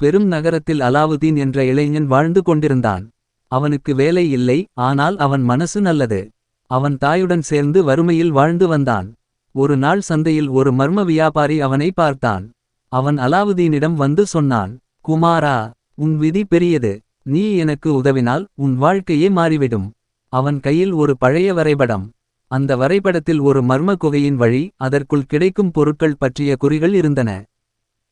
பெரும் நகரத்தில் அலாவுதீன் என்ற இளைஞன் வாழ்ந்து கொண்டிருந்தான். அவனுக்கு வேலை இல்லை ஆனால் அவன் மனசு நல்லது. அவன் தாயுடன் சேர்ந்து வறுமையில் வாழ்ந்து வந்தான். ஒரு நாள் சந்தையில் ஒரு மர்ம வியாபாரி அவனை பார்த்தான். அவன் அலாவுதீனிடம் வந்து சொன்னான் குமாரா உன் விதி பெரியது. நீ எனக்கு உதவினால் உன் வாழ்க்கையே மாறிவிடும் அவன் கையில் ஒரு பழைய வரைபடம். அந்த வரைபடத்தில் ஒரு மர்ம குகையின் வழி அதற்குள் கிடைக்கும் பொருட்கள் பற்றிய குறிகள் இருந்தன.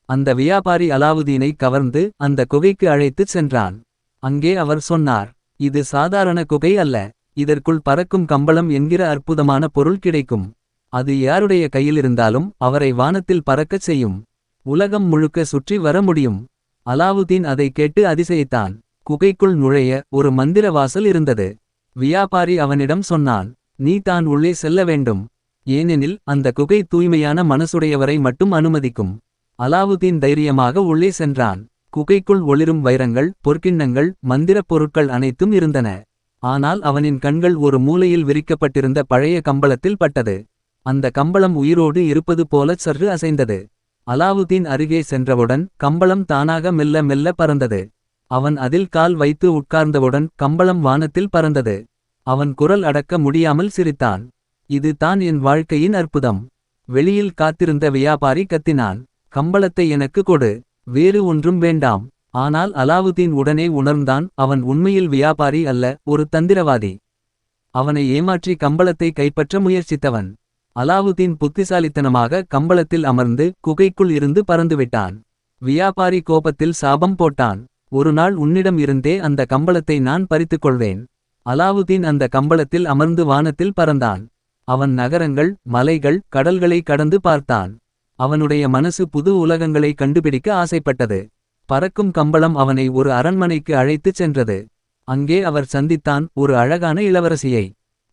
அந்த வியாபாரி அலாவுதீனை கவர்ந்து அந்த குகைக்கு அழைத்துச் சென்றான். அங்கே அவர் சொன்னார் இது சாதாரண குகை அல்ல இதற்குள் பறக்கும் கம்பளம் என்கிற அற்புதமான பொருள் கிடைக்கும். அது யாருடைய கையிலிருந்தாலும் அவரை வானத்தில் பறக்கச் செய்யும். உலகம் முழுக்க சுற்றி வர முடியும். அலாவுதீன் அதை கேட்டு அதிசயித்தான். குகைக்குள் நுழைய ஒரு மந்திர வாசல் இருந்தது. வியாபாரி அவனிடம் சொன்னான் நீ தான் உள்ளே செல்ல வேண்டும். ஏனெனில் அந்த குகை தூய்மையான மனசுடையவரை மட்டும் அனுமதிக்கும். அலாவுதீன் தைரியமாக உள்ளே சென்றான். குகைக்குள் ஒளிரும் வைரங்கள் பொற்கிண்ணங்கள் மந்திரப் பொருட்கள் அனைத்தும் இருந்தன. ஆனால் அவனின் கண்கள் ஒரு மூலையில் விரிக்கப்பட்டிருந்த பழைய கம்பளத்தில் பட்டது. அந்த கம்பளம் உயிரோடு இருப்பது போலச் சற்று அசைந்தது. அலாவுதீன் அருகே சென்றவுடன் கம்பளம் தானாக மெல்ல மெல்ல பறந்தது. அவன் அதில் கால் வைத்து உட்கார்ந்தவுடன் கம்பளம் வானத்தில் பறந்தது. அவன் குரல் அடக்க முடியாமல் சிரித்தான். இது தான் என் வாழ்க்கையின் அற்புதம். வெளியில் காத்திருந்த வியாபாரி கத்தினான். கம்பளத்தை எனக்கு கொடு. வேறு ஒன்றும் வேண்டாம். ஆனால் அலாவுதீன் உடனே உணர்ந்தான் அவன் உண்மையில் வியாபாரி அல்ல ஒரு தந்திரவாதி. அவனை ஏமாற்றி கம்பளத்தை கைப்பற்ற முயற்சித்தவன். அலாவுதீன் புத்திசாலித்தனமாக கம்பளத்தில் அமர்ந்து குகைக்குள் இருந்து பறந்துவிட்டான். வியாபாரி கோபத்தில் சாபம் போட்டான். ஒருநாள் உன்னிடம் இருந்தே அந்த கம்பளத்தை நான் பறித்துக் கொள்வேன் அலாவுதீன் அந்த கம்பளத்தில் அமர்ந்து வானத்தில் பறந்தான். அவன் நகரங்கள் மலைகள் கடல்களை கடந்து பார்த்தான். அவனுடைய மனசு புது உலகங்களை கண்டுபிடிக்க ஆசைப்பட்டது. பறக்கும் கம்பளம் அவனை ஒரு அரண்மனைக்கு அழைத்துச் சென்றது. அங்கே அவர் சந்தித்தான் ஒரு அழகான இளவரசியை.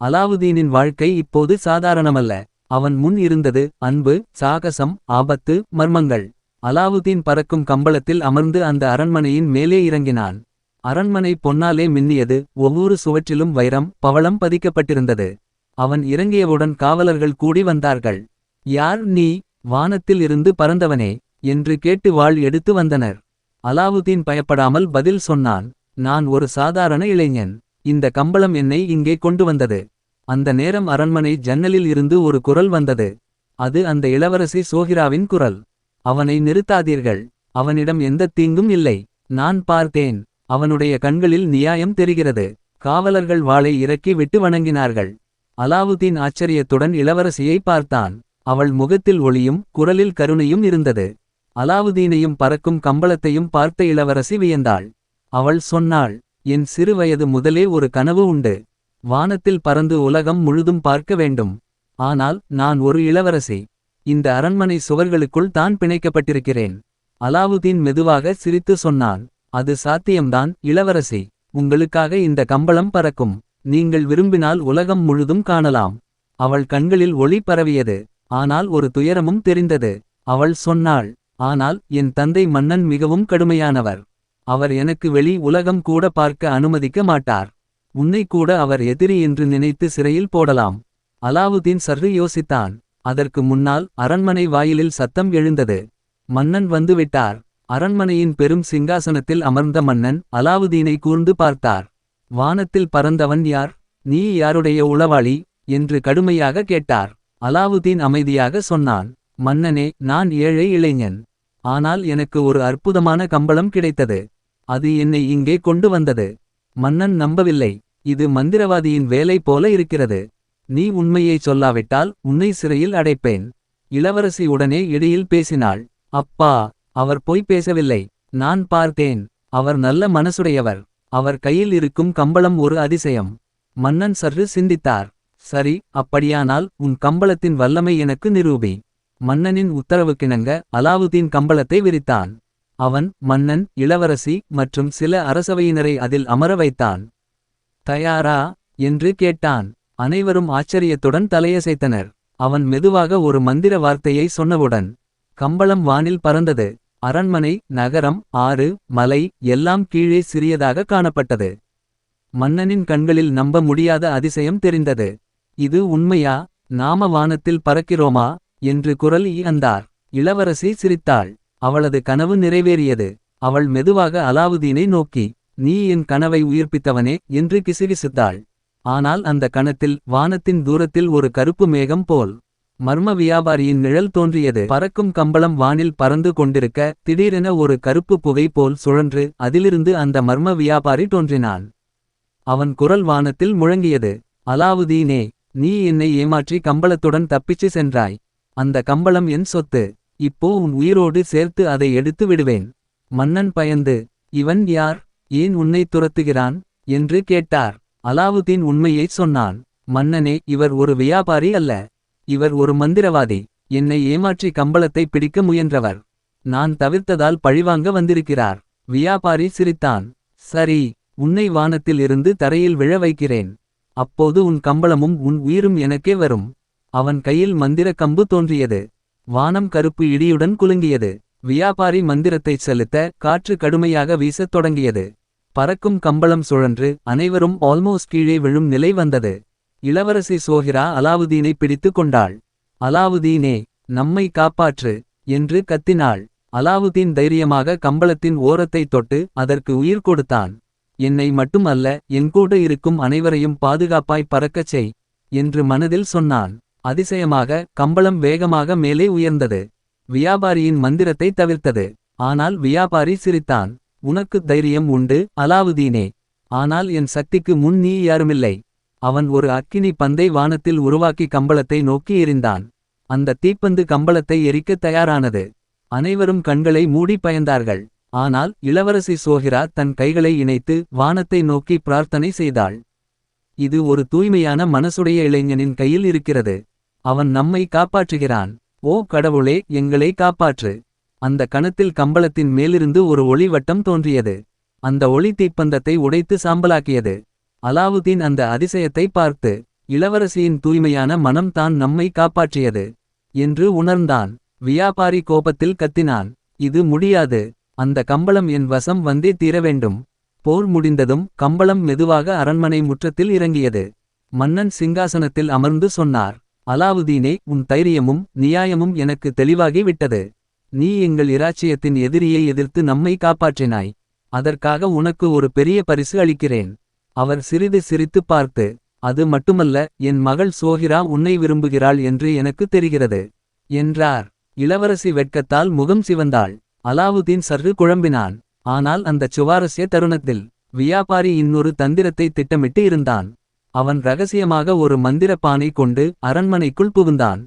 அலாவுதீனின் வாழ்க்கை இப்போது சாதாரணமல்ல. அவன் முன் இருந்தது அன்பு சாகசம் ஆபத்து மர்மங்கள். அலாவுதீன் பறக்கும் கம்பளத்தில் அமர்ந்து அந்த அரண்மனையின் மேலே இறங்கினான். அரண்மனை பொன்னாலே மின்னியது ஒவ்வொரு சுவற்றிலும் வைரம் பவளம் பதிக்கப்பட்டிருந்தது. அவன் இறங்கியவுடன் காவலர்கள் கூடி வந்தார்கள். யார் நீ? வானத்தில் இருந்து பறந்தவனே என்று கேட்டு வாழ் எடுத்து வந்தனர். அலாவுதீன் பயப்படாமல் பதில் சொன்னான் நான் ஒரு சாதாரண இளைஞன். இந்த கம்பளம் என்னை இங்கே கொண்டு வந்தது. அந்த நேரம் அரண்மனை ஜன்னலில் இருந்து ஒரு குரல் வந்தது. அது அந்த இளவரசி சோஹிராவின் குரல். அவனை நிறுத்தாதீர்கள். அவனிடம் எந்த தீங்கும் இல்லை. நான் பார்த்தேன். அவனுடைய கண்களில் நியாயம் தெரிகிறது. காவலர்கள் வாளை இறக்கி விட்டு வணங்கினார்கள். அலாவுதீன் ஆச்சரியத்துடன் இளவரசியை பார்த்தான். அவள் முகத்தில் ஒளியும் குரலில் கருணையும் இருந்தது. அலாவுதீனையும் பறக்கும் கம்பளத்தையும் பார்த்த இளவரசி வியந்தாள். அவள் சொன்னாள் என் சிறுவயது முதலே ஒரு கனவு உண்டு. வானத்தில் பறந்து உலகம் முழுதும் பார்க்க வேண்டும். ஆனால் நான் ஒரு இளவரசி. இந்த அரண்மனை சுவர்களுக்குள் தான் பிணைக்கப்பட்டிருக்கிறேன். அலாவுதீன் மெதுவாக சிரித்து சொன்னான் அது சாத்தியம்தான் இளவரசி. உங்களுக்காக இந்த கம்பளம் பறக்கும். நீங்கள் விரும்பினால் உலகம் முழுதும் காணலாம். அவள் கண்களில் ஒளி பரவியது. ஆனால் ஒரு துயரமும் தெரிந்தது. அவள் சொன்னாள் ஆனால் என் தந்தை மன்னன் மிகவும் கடுமையானவர். அவர் எனக்கு வெளி உலகம் கூட பார்க்க அனுமதிக்க மாட்டார். உன்னை கூட அவர் எதிரி என்று நினைத்து சிறையில் போடலாம். அலாவுதீன் சற்று யோசித்தான். அதற்கு முன்னால் அரண்மனை வாயிலில் சத்தம் எழுந்தது. மன்னன் வந்துவிட்டார். அரண்மனையின் பெரும் சிங்காசனத்தில் அமர்ந்த மன்னன் அலாவுதீனை கூர்ந்து பார்த்தார். வானத்தில் பறந்தவன் யார்? நீ யாருடைய உளவாளி? என்று கடுமையாக கேட்டார். அலாவுதீன் அமைதியாக சொன்னான் மன்னனே நான் ஏழை இளைஞன். ஆனால் எனக்கு ஒரு அற்புதமான கம்பளம் கிடைத்தது. அது என்னை இங்கே கொண்டு வந்தது. மன்னன் நம்பவில்லை. இது மந்திரவாதியின் வேலை போல இருக்கிறது. நீ உண்மையை சொல்லாவிட்டால் உன்னை சிறையில் அடைப்பேன். இளவரசி உடனே இடையில் பேசினாள் அப்பா அவர் பொய் பேசவில்லை. நான் பார்த்தேன். அவர் நல்ல மனசுடையவர். அவர் கையில் இருக்கும் கம்பளம் ஒரு அதிசயம். மன்னன் சற்று சிந்தித்தார். சரி அப்படியானால் உன் கம்பளத்தின் வல்லமை எனக்கு நிரூபி. மன்னனின் உத்தரவுக்கிணங்க அலாவுதீன் கம்பளத்தை விரித்தான். அவன் மன்னன் இளவரசி மற்றும் சில அரசவையினரை அதில் அமர வைத்தான். தயாரா? என்று கேட்டான். அனைவரும் ஆச்சரியத்துடன் தலையசைத்தனர். அவன் மெதுவாக ஒரு மந்திர வார்த்தையை சொன்னவுடன் கம்பளம் வானில் பறந்தது. அரண்மனை நகரம் ஆறு மலை எல்லாம் கீழே சிறியதாக காணப்பட்டது. மன்னனின் கண்களில் நம்ப முடியாத அதிசயம் தெரிந்தது. இது உண்மையா? நாம வானத்தில் பறக்கிறோமா? என்று குரல் இயந்தார். இளவரசி சிரித்தாள். அவளது கனவு நிறைவேறியது. அவள் மெதுவாக அலாவுதீனை நோக்கி நீ என் கனவை உயிர்ப்பித்தவனே என்று கிசுகிசுத்தாள். ஆனால் அந்த கணத்தில் வானத்தின் தூரத்தில் ஒரு கருப்பு மேகம் போல் மர்ம வியாபாரியின் நிழல் தோன்றியது. பறக்கும் கம்பளம் வானில் பறந்து கொண்டிருக்க திடீரென ஒரு கருப்பு புகை போல் சுழன்று அதிலிருந்து அந்த மர்ம வியாபாரி தோன்றினான். அவன் குரல் வானத்தில் முழங்கியது. அலாவுதீனே நீ என்னை ஏமாற்றி கம்பளத்துடன் தப்பிச்சு சென்றாய். அந்த கம்பளம் என் சொத்து. இப்போ உன் உயிரோடு சேர்த்து அதை எடுத்து விடுவேன். மன்னன் பயந்து இவன் யார்? ஏன் உன்னை துரத்துகிறான்? என்று கேட்டார். அலாவுதீன் உண்மையைச் சொன்னான் மன்னனே இவர் ஒரு வியாபாரி அல்ல. இவர் ஒரு மந்திரவாதி. என்னை ஏமாற்றி கம்பளத்தை பிடிக்க முயன்றவர். நான் தவிர்த்ததால் பழிவாங்க வந்திருக்கிறார். வியாபாரி சிரித்தான் சரி உன்னை வானத்தில் இருந்து தரையில் விழ வைக்கிறேன். அப்போது உன் கம்பளமும் உன் உயிரும் எனக்கே வரும். அவன் கையில் மந்திர கம்பு தோன்றியது. வானம் கருப்பு இடியுடன் குலுங்கியது. வியாபாரி மந்திரத்தைச் செலுத்த காற்று கடுமையாக வீசத் தொடங்கியது. பறக்கும் கம்பளம் சுழன்று அனைவரும் ஆல்மோஸ்ட் கீழே விழும் நிலை வந்தது. இளவரசி சோஹிரா அலாவுதீனை பிடித்து கொண்டாள். அலாவுதீனே நம்மை காப்பாற்று என்று கத்தினாள். அலாவுதீன் தைரியமாக கம்பளத்தின் ஓரத்தை தொட்டு அதற்கு உயிர் கொடுத்தான். என்னை மட்டும் அல்ல என் கூட இருக்கும் அனைவரையும் பாதுகாப்பாய் பறக்கச் செய் என்று மனதில் சொன்னான். அதிசயமாக கம்பளம் வேகமாக மேலே உயர்ந்தது. வியாபாரியின் மந்திரத்தை தவிர்த்தது. ஆனால் வியாபாரி சிரித்தான். உனக்கு தைரியம் உண்டு அலாவுதீனே. ஆனால் என் சக்திக்கு முன் நீ யாருமில்லை. அவன் ஒரு அக்கினி பந்தை வானத்தில் உருவாக்கி கம்பளத்தை நோக்கி எறிந்தான். அந்த தீப்பந்து கம்பளத்தை எரிக்கத் தயாரானது. அனைவரும் கண்களை மூடி பயந்தார்கள். ஆனால் இளவரசி சோஹிரா தன் கைகளை இணைத்து வானத்தை நோக்கி பிரார்த்தனை செய்தாள். இது ஒரு தூய்மையான மனசுடைய இளைஞனின் கையில் இருக்கிறது. அவன் நம்மை காப்பாற்றுகிறான். ஓ கடவுளே எங்களை காப்பாற்று. அந்த கணத்தில் கம்பளத்தின் மேலிருந்து ஒரு ஒளி வட்டம் தோன்றியது. அந்த ஒளி தீப்பந்தத்தை உடைத்து சாம்பலாக்கியது. அலாவுதீன் அந்த அதிசயத்தை பார்த்து இளவரசியின் தூய்மையான மனம் தான் நம்மை காப்பாற்றியது என்று உணர்ந்தான். வியாபாரி கோபத்தில் கத்தினான். இது முடியாது. அந்த கம்பளம் என் வசம் வந்தே தீர வேண்டும். போர் முடிந்ததும் கம்பளம் மெதுவாக அரண்மனை முற்றத்தில் இறங்கியது. மன்னன் சிங்காசனத்தில் அமர்ந்து சொன்னார் அலாவுதீனே உன் தைரியமும் நியாயமும் எனக்கு தெளிவாகி விட்டது. நீ எங்கள் இராச்சியத்தின் எதிரியை எதிர்த்து நம்மை காப்பாற்றினாய். அதற்காக உனக்கு ஒரு பெரிய பரிசு அளிக்கிறேன். அவர் சிறிது சிரித்துப் பார்த்து அது மட்டுமல்ல என் மகள் சோஹிரா உன்னை விரும்புகிறாள் என்று எனக்கு தெரிகிறது. என்றார். இளவரசி வெட்கத்தால் முகம் சிவந்தாள். அலாவுதீன் சற்று குழம்பினான். ஆனால் அந்தச் சுவாரஸ்ய தருணத்தில் வியாபாரி இன்னொரு தந்திரத்தை திட்டமிட்டு இருந்தான். அவன் ரகசியமாக ஒரு மந்திர பானை கொண்டு அரண்மனைக்குள் புகுந்தான்.